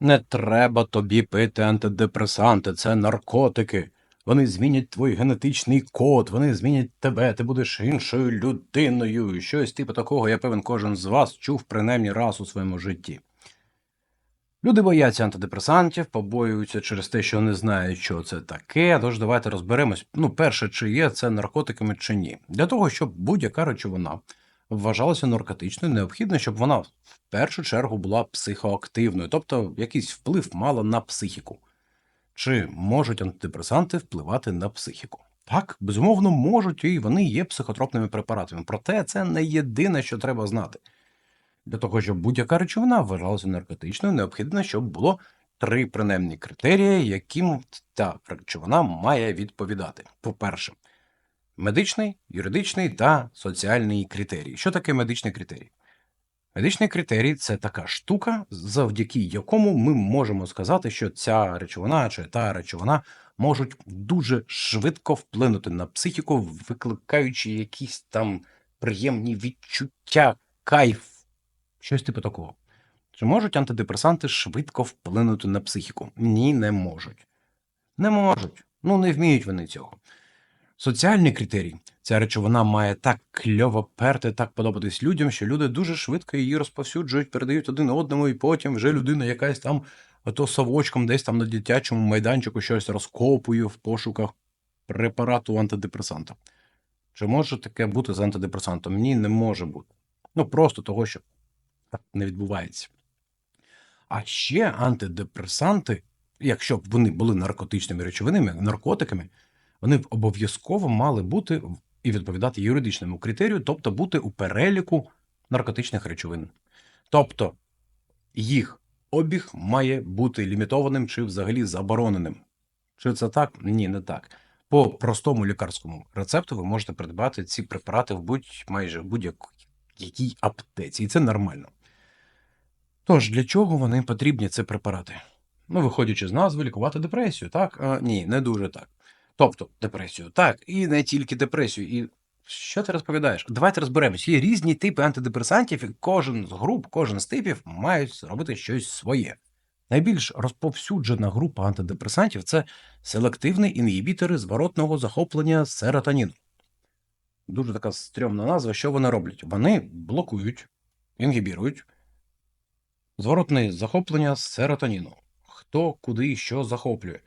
Не треба тобі пити антидепресанти, це наркотики. Вони змінять твій генетичний код, вони змінять тебе, ти будеш іншою людиною. Щось типу такого, я певен, кожен з вас чув принаймні раз у своєму житті. Люди бояться антидепресантів, побоюються через те, що не знають, що це таке. Тож давайте розберемось. Ну, перше, чи є це наркотиками чи ні. Для того, щоб будь-яка речовина вважалася наркотичною, необхідно, щоб вона в першу чергу була психоактивною, тобто якийсь вплив мала на психіку. Чи можуть антидепресанти впливати на психіку? Так, безумовно, можуть, і вони є психотропними препаратами. Проте це не єдине, що треба знати. Для того, щоб будь-яка речовина вважалася наркотичною, необхідно, щоб було три принаймні критерії, яким та речовина має відповідати. По-перше, медичний, юридичний та соціальний критерій. Що таке медичний критерій? Медичний критерій це така штука, завдяки якому ми можемо сказати, що ця речовина чи та речовина можуть дуже швидко вплинути на психіку, викликаючи якісь там приємні відчуття, кайф, щось типу такого. Чи можуть антидепресанти швидко вплинути на психіку? Ні, не можуть. Не можуть. Ну, не вміють вони цього. Соціальний критерій. Ця речовина має так кльово перти, так подобатись людям, що люди дуже швидко її розповсюджують, передають один одному, і потім вже людина якась там ото совочком десь там на дитячому майданчику щось розкопує в пошуках препарату антидепресанта. Чи може таке бути з антидепресантом? Ні, не може бути. Ну просто того, що так не відбувається. А ще антидепресанти, якщо б вони були наркотичними речовинами, наркотиками, вони обов'язково мали бути і відповідати юридичному критерію, тобто бути у переліку наркотичних речовин. Тобто їх обіг має бути лімітованим чи взагалі забороненим. Чи це так? Ні, не так. По простому лікарському рецепту ви можете придбати ці препарати в будь майже будь-якій аптеці, і це нормально. Тож, для чого вони потрібні, ці препарати? Ну, виходячи з назви, лікувати депресію, так? А, ні, не дуже так. Тобто, депресію, так, і не тільки депресію. І що ти розповідаєш? Давайте розберемось. Є різні типи антидепресантів, і кожен з груп, кожен з типів мають зробити щось своє. Найбільш розповсюджена група антидепресантів це селективні інгібітори зворотного захоплення серотоніну. Дуже така стрьомна назва. Що вони роблять? Вони блокують, інгібірують зворотне захоплення серотоніну. Хто куди що захоплює.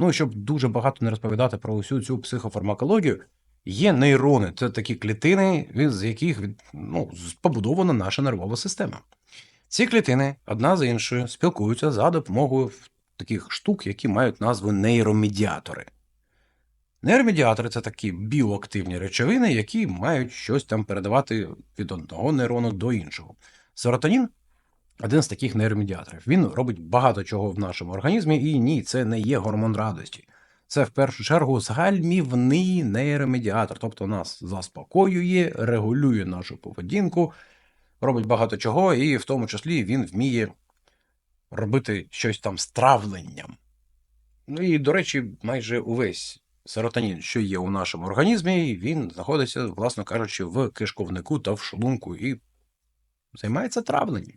Ну щоб дуже багато не розповідати про усю цю психофармакологію, є нейрони. Це такі клітини, з яких ну, побудована наша нервова система. Ці клітини одна з іншою спілкуються за допомогою таких штук, які мають назву нейромедіатори. Нейромедіатори це такі біоактивні речовини, які мають щось там передавати від одного нейрону до іншого. Серотонін один з таких нейромедіаторів. Він робить багато чого в нашому організмі, і ні, це не є гормон радості. Це в першу чергу загальмівний нейромедіатор, тобто нас заспокоює, регулює нашу поведінку, робить багато чого, і в тому числі він вміє робити щось там з травленням. Ну і, до речі, майже увесь серотонін, що є у нашому організмі, він знаходиться, власно кажучи, в кишковнику та в шлунку і займається травленням.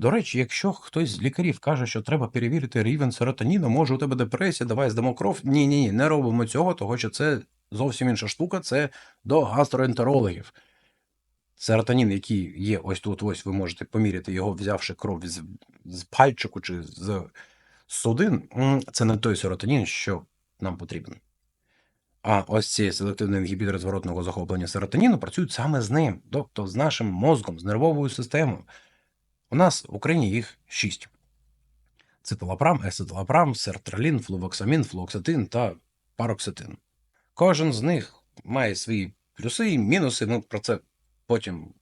До речі, якщо хтось з лікарів каже, що треба перевірити рівень серотоніну, може у тебе депресія, давай здамо кров. Ні, ні, ні, не робимо цього, того що це зовсім інша штука, це до гастроентерологів. Серотонін, який є ось тут, ось ви можете поміряти його, взявши кров з, з пальчику чи з судин, це не той серотонін, що нам потрібен. А ось ці селективні інгібітори зворотного захоплення серотоніну працюють саме з ним, тобто з нашим мозком, з нервовою системою. У нас в Україні їх шість: циталапрам, есеталапрам, сертралін, флувоксамін, флуоксетин та пароксетин. Кожен з них має свої плюси і мінуси. Ми про це потім,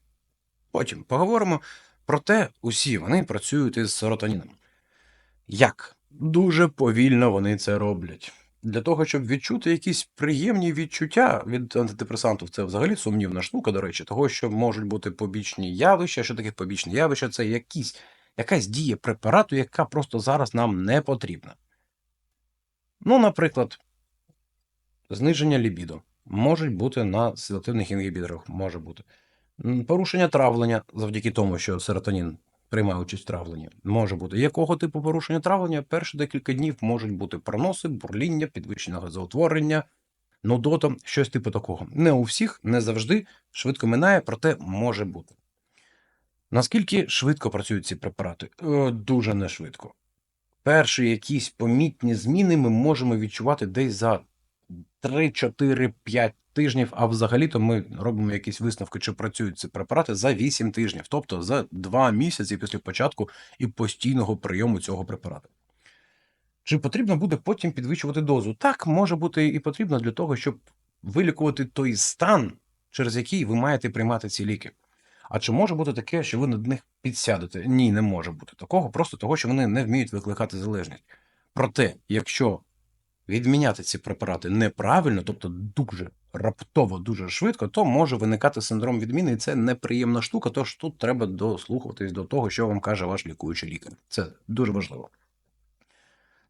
потім поговоримо. Проте усі вони працюють із серотоніном. Як? Дуже повільно вони це роблять. Для того, щоб відчути якісь приємні відчуття від антидепресантів, це взагалі сумнівна штука, до речі, того, що можуть бути побічні явища. Що таке побічні явища? Це якісь, якась дія препарату, яка просто зараз нам не потрібна. Ну, наприклад, зниження лібідо можуть бути на селективних інгібіторах, може бути. Порушення травлення завдяки тому, що серотонін приймає участь в травленні. Може бути. Якого типу порушення травлення? Перші декілька днів можуть бути проноси, бурління, підвищення газоутворення, нудота, щось типу такого. Не у всіх, не завжди швидко минає, проте може бути. Наскільки швидко працюють ці препарати? Е, Дуже не швидко. Перші якісь помітні зміни ми можемо відчувати десь за 3, 4, 5 тижнів, а взагалі-то ми робимо якісь висновки, чи працюють ці препарати за 8 тижнів, тобто за 2 місяці після початку і постійного прийому цього препарату. Чи потрібно буде потім підвищувати дозу? Так, може бути і потрібно для того, щоб вилікувати той стан, через який ви маєте приймати ці ліки. А чи може бути таке, що ви над них підсядете? Ні, не може бути такого, просто того, що вони не вміють викликати залежність. Проте, якщо відміняти ці препарати неправильно, тобто дуже раптово, дуже швидко, то може виникати синдром відміни, і це неприємна штука. Тож тут треба дослухатись до того, що вам каже ваш лікуючий лікар. Це дуже важливо.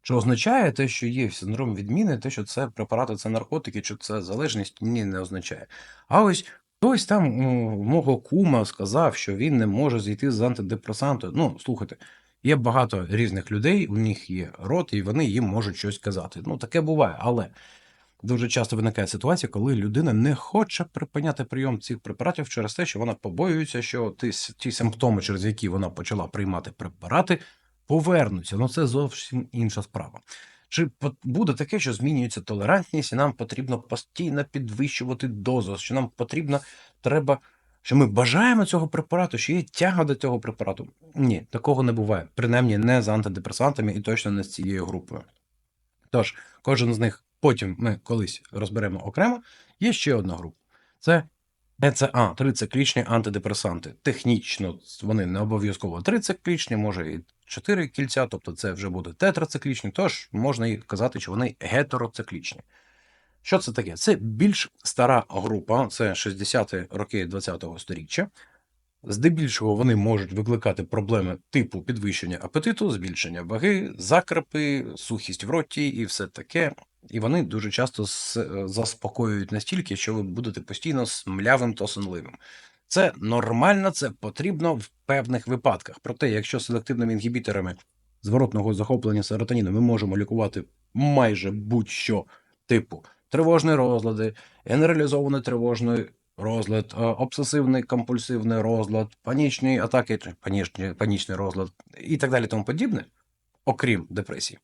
Чи означає те, що є синдром відміни, те, що це препарати, це наркотики, чи це залежність? Ні, не означає. А ось хтось там у мого кума сказав, що він не може зійти з антидепресанту. Ну, слухайте, є багато різних людей, у них є рот, і вони їм можуть щось казати. Ну, таке буває, але дуже часто виникає ситуація, коли людина не хоче припиняти прийом цих препаратів через те, що вона побоюється, що ті, ті симптоми, через які вона почала приймати препарати, повернуться. Ну це зовсім інша справа. Чи буде таке, що змінюється толерантність, і нам потрібно постійно підвищувати дозу, що нам потрібно, треба, що ми бажаємо цього препарату, що є тяга до цього препарату? Ні, такого не буває. Принаймні не з антидепресантами і точно не з цією групою. Тож, кожен з них потім ми колись розберемо окремо. Є ще одна група. Це ЕЦА, трициклічні антидепресанти. Технічно вони не обов'язково трициклічні, може і чотири кільця, тобто це вже буде тетрациклічні, тож можна і казати, що вони гетероциклічні. Що це таке? Це більш стара група, це 60-ті роки 20-го сторіччя. Здебільшого вони можуть викликати проблеми типу підвищення апетиту, збільшення ваги, закрепи, сухість в роті і все таке. І вони дуже часто е, заспокоюють настільки, що ви будете постійно смлявим та сонливим. Це нормально, це потрібно в певних випадках. Проте, якщо селективними інгібіторами зворотного захоплення серотоніну ми можемо лікувати майже будь-що, типу тривожні розлади, генералізований тривожний розлад, е, обсесивний компульсивний розлад, панічні атаки, панічні, панічний розлад і так далі, тому подібне, окрім депресії,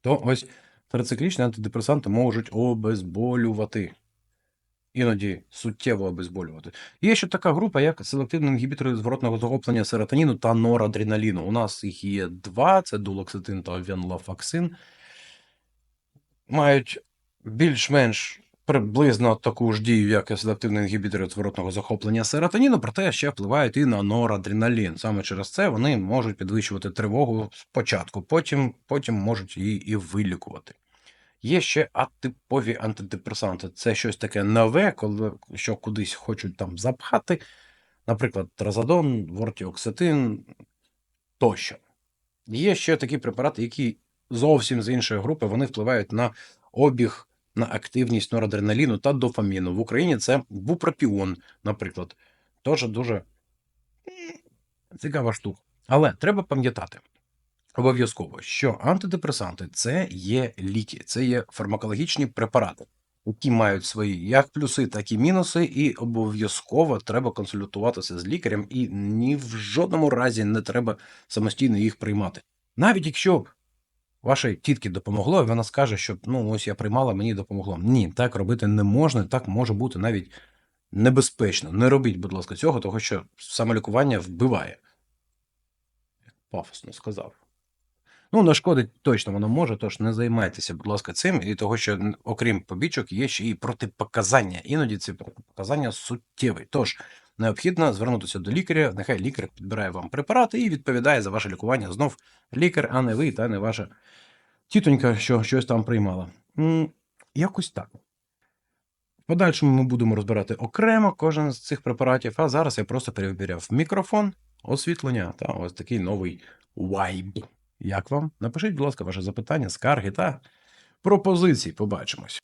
то ось трициклічні антидепресанти можуть обезболювати. Іноді суттєво обезболювати. Є ще така група, як селективні інгібітори зворотного захоплення серотоніну та норадреналіну. У нас їх є два: це дулоксетин та венлафаксин. Мають більш-менш приблизно таку ж дію, як і селективні інгібітори зворотного захоплення серотоніну, проте ще впливають і на норадреналін. Саме через це вони можуть підвищувати тривогу спочатку, потім, потім можуть її і вилікувати. Є ще атипові антидепресанти. Це щось таке нове, коли що кудись хочуть там запхати. Наприклад, тразодон, вортіоксетин тощо. Є ще такі препарати, які зовсім з іншої групи вони впливають на обіг, на активність норадреналіну та дофаміну. В Україні це бупропіон, наприклад. Теж дуже цікава штука. Але треба пам'ятати обов'язково, що антидепресанти це є ліки, це є фармакологічні препарати, які мають свої як плюси, так і мінуси, і обов'язково треба консультуватися з лікарем, і ні в жодному разі не треба самостійно їх приймати. Навіть якщо вашій тітки допомогло, і вона скаже, що ну ось я приймала, мені допомогло. Ні, так робити не можна, так може бути навіть небезпечно. Не робіть, будь ласка, цього, тому що самолікування вбиває. Пафосно сказав. Ну, нашкодить точно воно може, тож не займайтеся, будь ласка, цим, і того, що окрім побічок, є ще і протипоказання. Іноді ці протипоказання суттєві. Тож необхідно звернутися до лікаря. Нехай лікар підбирає вам препарати і відповідає за ваше лікування. Знов лікар, а не ви, та не ваша тітонька, що щось там приймала. Якось так. Подальшому ми будемо розбирати окремо кожен з цих препаратів, а зараз я просто перевіряв мікрофон, освітлення та ось такий новий вайб. Як вам? Напишіть, будь ласка, ваше запитання, скарги та пропозиції. Побачимось.